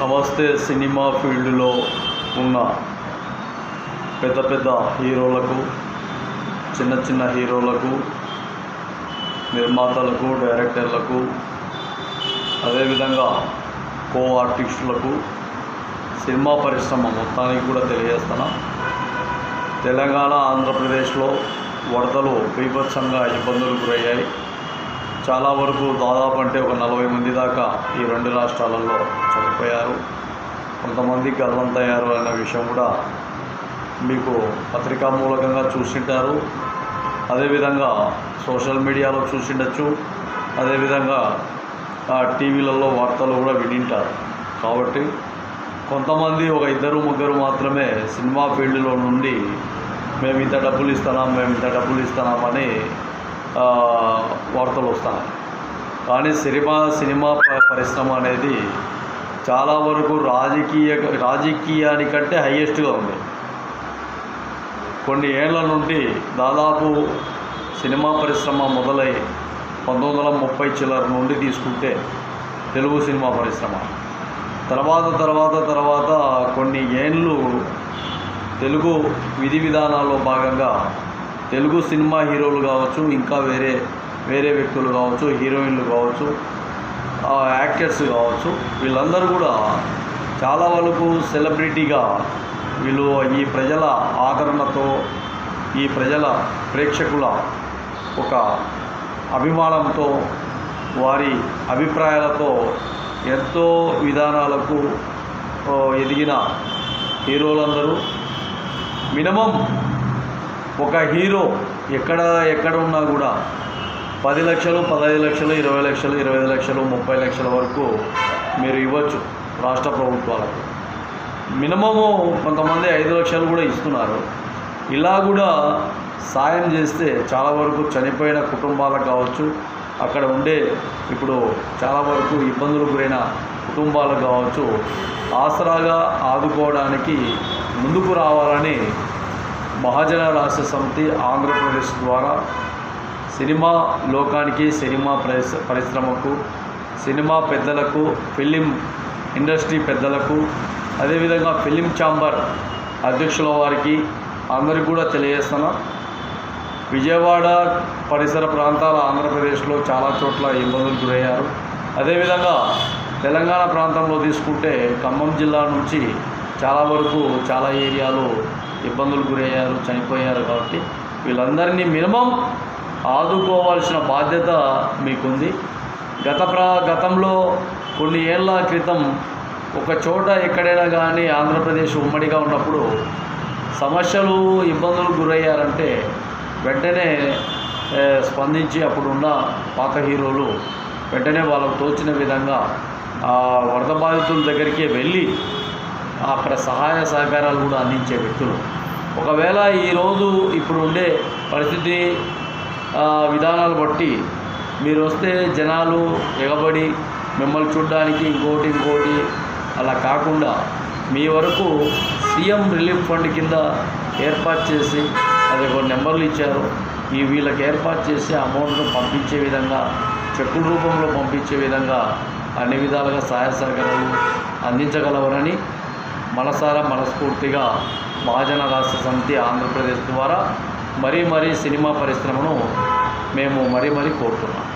నమస్తే సినిమా ఫీల్డ్లో ఉన్న పెద్ద పెద్ద హీరోలకు చిన్న చిన్న హీరోలకు నిర్మాతలకు డైరెక్టర్లకు అదేవిధంగా కో ఆర్టిస్టులకు సినిమా పరిశ్రమ మొత్తానికి కూడా తెలియజేస్తున్నా. తెలంగాణ ఆంధ్రప్రదేశ్లో వరదలు బీభత్సంగా ఇబ్బందులు గురయ్యాయి. చాలా వరకు దాదాపు అంటే ఒక నలభై మంది దాకా ఈ రెండు రాష్ట్రాలలో చనిపోయారు. కొంతమంది గల్లంతయ్యారు అన్న విషయం కూడా మీకు పత్రికా మూలకంగా చూసింటారు. అదేవిధంగా సోషల్ మీడియాలో చూసిండొచ్చు. అదేవిధంగా ఆ, టీవీలలో వార్తలు కూడా వినింటారు. కాబట్టి కొంతమంది ఒక ఇద్దరు ముగ్గురు మాత్రమే సినిమా ఫీల్డ్లో నుండి మేము ఇంత డబ్బులు ఇస్తున్నాం మేము ఇంత డబ్బులు ఇస్తున్నామని వార్తలు వస్తున్నాయి కానీ సినిమా సినిమా పరిశ్రమ అనేది చాలా వరకు రాజకీయ రాజకీయానికంటే హయ్యెస్ట్గా ఉంది. కొన్ని ఏళ్ళ నుండి దాదాపు సినిమా పరిశ్రమ మొదలై పంతొమ్మిది వందల ముప్పై చిల్లర నుండి తీసుకుంటే తెలుగు సినిమా పరిశ్రమ. తర్వాత తర్వాత తర్వాత కొన్ని ఏళ్ళు తెలుగు విధి విధానాల్లో భాగంగా తెలుగు సినిమా హీరోలు కావచ్చు ఇంకా వేరే వేరే వ్యక్తులు కావచ్చు హీరోయిన్లు కావచ్చు యాక్టర్స్ కావచ్చు వీళ్ళందరూ కూడా చాలా వరకు సెలబ్రిటీగా వీళ్ళు ఈ ప్రజల ఆదరణతో ఈ ప్రజల ప్రేక్షకుల ఒక అభిమానంతో వారి అభిప్రాయాలతో ఎంతో విధానాలకు ఎదిగిన హీరోలందరూ. మినిమం ఒక హీరో ఎక్కడ ఎక్కడ ఉన్నా కూడా పది లక్షలు పదహైదు లక్షలు ఇరవై లక్షలు ఇరవై ఐదు లక్షలు ముప్పై లక్షల వరకు మీరు ఇవ్వచ్చు రాష్ట్ర ప్రభుత్వాలకు. మినిమము కొంతమంది ఐదు లక్షలు కూడా ఇస్తున్నారు. ఇలా కూడా సాయం చేస్తే చాలా వరకు చనిపోయిన కుటుంబాలకు కావచ్చు అక్కడ ఉండే ఇప్పుడు చాలా వరకు ఇబ్బందులు గురైన కుటుంబాలకు కావచ్చు ఆసరాగా ఆదుకోవడానికి ముందుకు రావాలని మహాజన రాష్ట్ర సమితి ఆంధ్రప్రదేశ్ ద్వారా సినిమా లోకానికి సినిమా పరిశ్రమకు సినిమా పెద్దలకు ఫిలిం ఇండస్ట్రీ పెద్దలకు అదేవిధంగా ఫిలిం ఛాంబర్ అధ్యక్షుల వారికి అందరికీ కూడా తెలియజేస్తున్నా. విజయవాడ పరిసర ప్రాంతాల ఆంధ్రప్రదేశ్లో చాలా చోట్ల ఇబ్బందులు గురయ్యారు. అదేవిధంగా తెలంగాణ ప్రాంతంలో తీసుకుంటే ఖమ్మం జిల్లా నుంచి చాలా వరకు చాలా ఏరియాలు ఇబ్బందులు గురయ్యారు చనిపోయారు కాబట్టి వీళ్ళందరినీ మినిమం ఆదుకోవాల్సిన బాధ్యత మీకుంది. గత ప్రా గతంలో కొన్ని ఏళ్ళ క్రితం ఒక చోట ఎక్కడైనా కానీ ఆంధ్రప్రదేశ్ ఉమ్మడిగా ఉన్నప్పుడు సమస్యలు ఇబ్బందులు గురయ్యారంటే వెంటనే స్పందించి అప్పుడున్న పాత హీరోలు వెంటనే వాళ్ళకు తోచిన విధంగా ఆ వరద బాధితుల దగ్గరికి వెళ్ళి అక్కడ సహాయ సహకారాలు కూడా అందించే వ్యక్తులు. ఒకవేళ ఈరోజు ఇప్పుడు ఉండే పరిస్థితి విధానాలు బట్టి మీరు వస్తే జనాలు ఎగబడి మిమ్మల్ని చూడడానికి ఇంకోటి ఇంకోటి అలా కాకుండా మీ వరకు సీఎం రిలీఫ్ ఫండ్ కింద ఏర్పాటు చేసి అది ఒక నెంబర్లు ఇచ్చారు. ఈ వీళ్ళకి ఏర్పాటు చేసి అమౌంట్ను పంపించే విధంగా చెక్కుల రూపంలో పంపించే విధంగా అన్ని విధాలుగా సహాయ సహకారాలు అందించగలవరని మనసారా మనస్ఫూర్తిగా మహాజన రాష్ట్ర సమితి ఆంధ్రప్రదేశ్ ద్వారా మరీ మరీ సినిమా పరిశ్రమను మేము మరీ మరీ కోరుతున్నాం.